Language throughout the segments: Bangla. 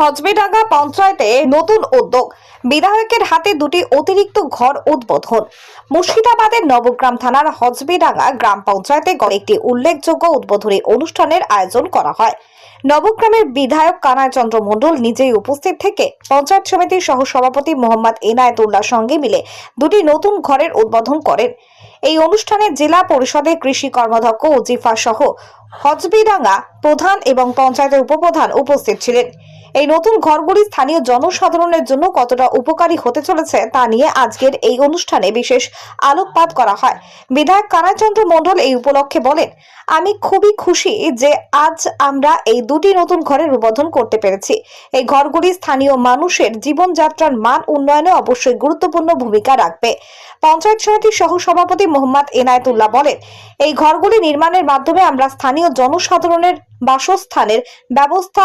হজবেডাঙ্গা পঞ্চায়েতে নতুন উদ্যোগ। বিধায়কের হাতে দুটি অতিরিক্ত ঘর উদ্বোধন। মুর্শিদাবাদের নবগ্রাম থানার হজবেডাঙ্গা গ্রাম পঞ্চায়েতে একটি উল্লেখযোগ্য উদ্বোধনী অনুষ্ঠানের আয়োজন করা হয়। নবগ্রামের বিধায়ক কানায় চন্দ্র মণ্ডল নিজেই উপস্থিত থেকে পঞ্চায়েত সমিতির সহ সভাপতি মোহাম্মদ এনায়েতুল্লাহ সঙ্গে মিলে দুটি নতুন ঘরের উদ্বোধন করেন। এই অনুষ্ঠানে জেলা পরিষদের কৃষি কর্মাধ্যক্ষ উজিফা সহ হজবিডাঙ্গা প্রধান এবং পঞ্চায়েতের উপপ্রধান উপস্থিত ছিলেন। এই নতুন ঘরগুলি স্থানীয় জনসাধারণের জন্য কতটা উপকারী হতে চলেছে তা নিয়ে আজকের এই অনুষ্ঠানে বিশেষ আলোকপাত করা হয়। বিধায়ক কানাচন্দ্র মণ্ডল এই উপলক্ষে বলেন, আমি খুবই খুশি যে আজ আমরা এই দুটি নতুন ঘরের উদ্বোধন করতে পেরেছি। এই ঘরগুলি স্থানীয় মানুষের জীবনযাত্রার মান উন্নয়নে অবশ্যই গুরুত্বপূর্ণ ভূমিকা রাখবে। পঞ্চায়েত সমিতির সহ সভাপতি মোহাম্মদ এনায়েতুল্লাহ বলেন, এই ঘরগুলি নির্মাণের মাধ্যমে আমরা স্থানীয় জনসাধারণের বাসস্থানের ব্যবস্থা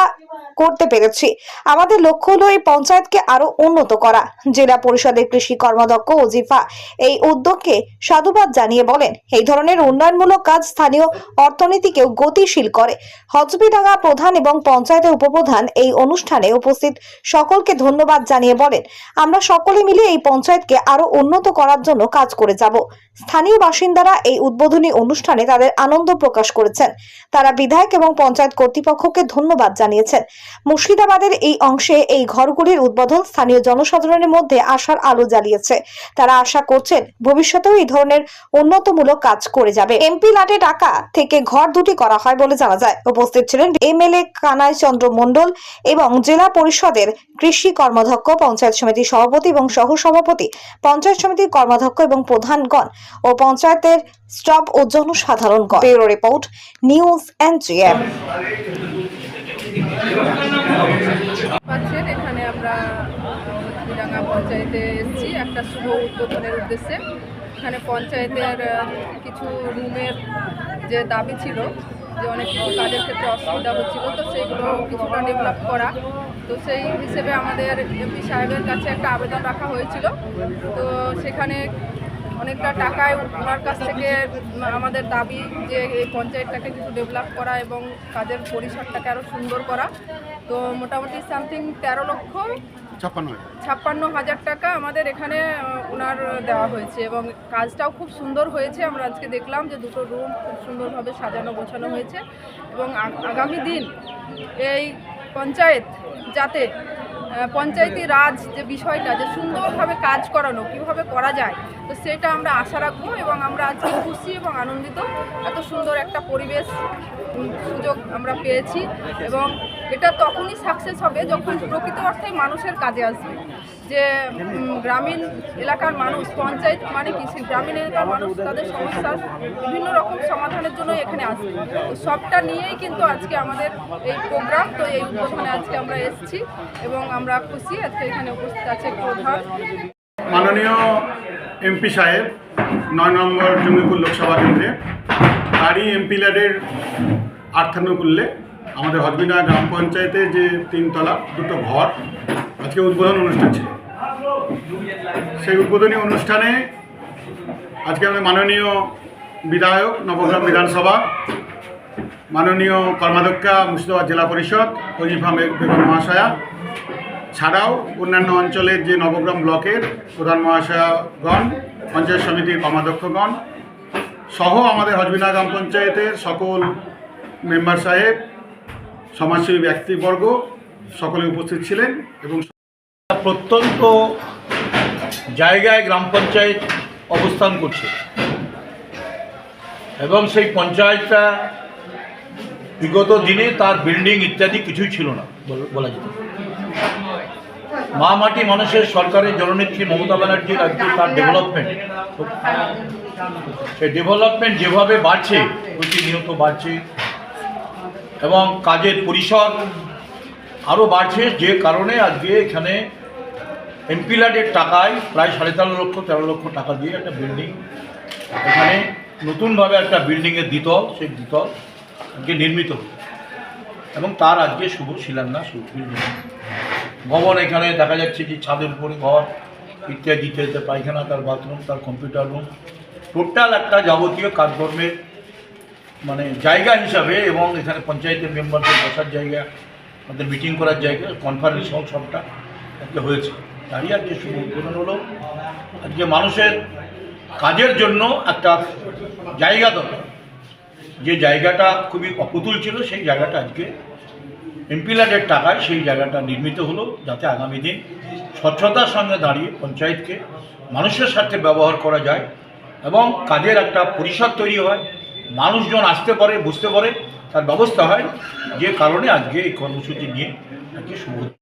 করতে পেরেছি। আমাদের লক্ষ্য হলো এই পঞ্চায়েতকে আরও উন্নত করা। জেলা পরিষদের কৃষি কর্মাধ্যক্ষ ওজিফা এই উদ্যোগকে সাধুবাদ জানিয়ে বলেন, এই ধরনের উন্নয়নমূলক কাজ স্থানীয় অর্থনীতিকেও গতিশীল করে। হজবিডাঙ্গা প্রধান এবং পঞ্চায়েতের উপপ্রধান এই অনুষ্ঠানে উপস্থিত সকলকে ধন্যবাদ জানিয়ে বলেন, আমরা সকলে মিলে এই পঞ্চায়েতকে আরও উন্নত করার জন্য কাজ করে যাব। স্থানীয় বাসিন্দারা এই উদ্বোধনী অনুষ্ঠানে তাদের আনন্দ প্রকাশ করেছেন। তারা বিধায়ক এবং পঞ্চায়েত কর্তৃপক্ষকে ধন্যবাদ জানিয়েছেন। মুর্শিদাবাদের এই অংশে এই ঘরগুলির উদ্বোধন স্থানীয় জনসাধারণের মধ্যে আশার আলো জ্বালিয়েছে তারা আশা করছেন ভবিষ্যতেও এই ধরনের উন্নতমূলক কাজ করে যাবে। এমপি লাটে টাকা থেকে ঘর দুটি করা হয় বলে জানা যায়। উপস্থিত ছিলেন এম এমএলএ কানাই চন্দ্র মণ্ডল এবং জেলা পরিষদের কৃষি কর্মাধ্যক্ষ, পঞ্চায়েত সমিতির সভাপতি এবং সহ সভাপতি পঞ্চায়েত সমিতির কর্মাধ্যক্ষ এবং প্রধানগণ ও পঞ্চায়েতের স্টাফ ও জনসাধারণগণ ব্যুরো রিপোর্ট, নিউজ এনজিএম। পাচ্ছেন, এখানে আমরা চিরাঙ্গা পঞ্চায়েতে এসেছি, একটা শুভ উদ্বোধনের উদ্দেশ্যে। এখানে পঞ্চায়েতের কিছু রুমের যে দাবি ছিল, যে অনেক কাজের ক্ষেত্রে অসুবিধা হচ্ছিল, তো সেইগুলো কিছুটা ডেভেলপ করা। তো সেই হিসেবে আমাদের এমপি সাহেবের কাছে একটা আবেদন রাখা হয়েছিল। তো সেখানে অনেকটা টাকায় ওনার কাছ থেকে আমাদের দাবি যে এই পঞ্চায়েতটাকে কিছু ডেভেলপ করা এবং কাজের পরিসরটাকে আরও সুন্দর করা। তো মোটামুটি সামথিং তেরো লক্ষ ছাপ্পান্ন ছাপ্পান্ন হাজার টাকা আমাদের এখানে ওনার দেওয়া হয়েছে এবং কাজটাও খুব সুন্দর হয়েছে। আমরা আজকে দেখলাম যে দুটো রুম খুব সুন্দরভাবে সাজানো গোছানো হয়েছে এবং আগামী দিন এই পঞ্চায়েত যাতে পঞ্চায়েতি রাজ যে বিষয়টা, যে সুন্দরভাবে কাজ করানো, কীভাবে করা যায়, তো সেটা আমরা আশা রাখব এবং আমরা আজকে খুশি এবং আনন্দিত। এত সুন্দর একটা পরিবেশ সুযোগ আমরা পেয়েছি এবং এটা তখনই সাকসেস হবে যখন প্রকৃত অর্থে মানুষের কাজে আসবে। যে গ্রামীণ এলাকার মানুষ, পঞ্চায়েত মানে কি? গ্রামীণ এলাকার মানুষ তাদের সমস্যার বিভিন্ন রকম সমাধানের জন্য এখানে আসবে। তো সবটা নিয়েই কিন্তু আজকে আমাদের এই প্রোগ্রাম তো এই উদ্বোধনে আজকে আমরা এসেছি এবং আমরা খুশি, আজকে এখানে উপস্থিত আছে মাননীয় এমপি সাহেব, নয় নম্বর জঙ্গিপুর লোকসভা কেন্দ্রে। তারই এমপি ল্যাডের আর্থানুকূল্যে আমাদের হজবিনা গ্রাম পঞ্চায়েতে যে তিনতলা, দুটো ঘর, আজকে উদ্বোধন অনুষ্ঠান ছিল। সেই উদ্বোধনী অনুষ্ঠানে আজকে আমাদের মাননীয় বিধায়ক, নবগ্রাম বিধানসভা, মাননীয় কর্মাধ্যক্ষা, মুর্শিদাবাদ জেলা পরিষদ ওজিফা বেগম মহাশয়া ছাড়াও অন্যান্য অঞ্চলের যে নবগ্রাম ব্লকের প্রধান মহাশয়গণ, পঞ্চায়েত সমিতির কমাধ্যক্ষগণ সহ আমাদের হজবিনা গ্রাম পঞ্চায়েতের সকল মেম্বার সাহেব, সমাজসেবী ব্যক্তিবর্গ সকলে উপস্থিত ছিলেন এবং প্রত্যন্ত জায়গায় গ্রাম পঞ্চায়েত অবস্থান করছে। এবং সেই পঞ্চায়েতটা বিগত দিনে তার বিল্ডিং ইত্যাদি কিছুই ছিল না, বল- যেত মা মাটি মানুষের সরকারের জননেত্রী মমতা ব্যানার্জির আজকে তার ডেভেলপমেন্ট সেই ডেভেলপমেন্ট যেভাবে বাড়ছে, প্রতিনিয়ত বাড়ছে। এবং কাজের পরিসর আরও বাড়ছে, যে কারণে আজকে এখানে এমপিল্যাডের টাকায় প্রায় সাড়ে তেরো লক্ষ তেরো লক্ষ টাকা দিয়ে একটা বিল্ডিং এখানে নতুনভাবে একটা বিল্ডিংয়ের দ্বিতল সেই দ্বিতল আজকে নির্মিত। এবং তার আজকে শুভ শিলান্যাস বিল্ডিং ভবন এখানে দেখা যাচ্ছে যে ছাদের উপরে ঘর ইত্যাদি ইত্যাদি পায়খানা, তার বাথরুম তার কম্পিউটার রুম টোটাল একটা যাবতীয় কাজকর্মের মানে জায়গা হিসাবে এবং এখানে পঞ্চায়েতের মেম্বারদের বসার জায়গা আমাদের মিটিং করার জায়গা কনফারেন্স হল সবটা আজকে হয়েছে। তারই আজকে শুভ উদ্বোধন হলো। আজকে মানুষের কাজের জন্য একটা জায়গা দরকার। যে জায়গাটা খুবই অপুতুল ছিল, সেই জায়গাটা আজকে এমপিলারের টাকায় সেই জায়গাটা নির্মিত হলো যাতে আগামী দিন স্বচ্ছতার সঙ্গে দাঁড়িয়ে পঞ্চায়েতকে মানুষের সাথে ব্যবহার করা যায় এবং কাজের একটা পরিষদ তৈরি হয়, মানুষজন আসতে পারে, বুঝতে পারে, তার ব্যবস্থা হয়, যে কারণে আজকে এই কর্মসূচি নিয়ে শুরু হচ্ছে।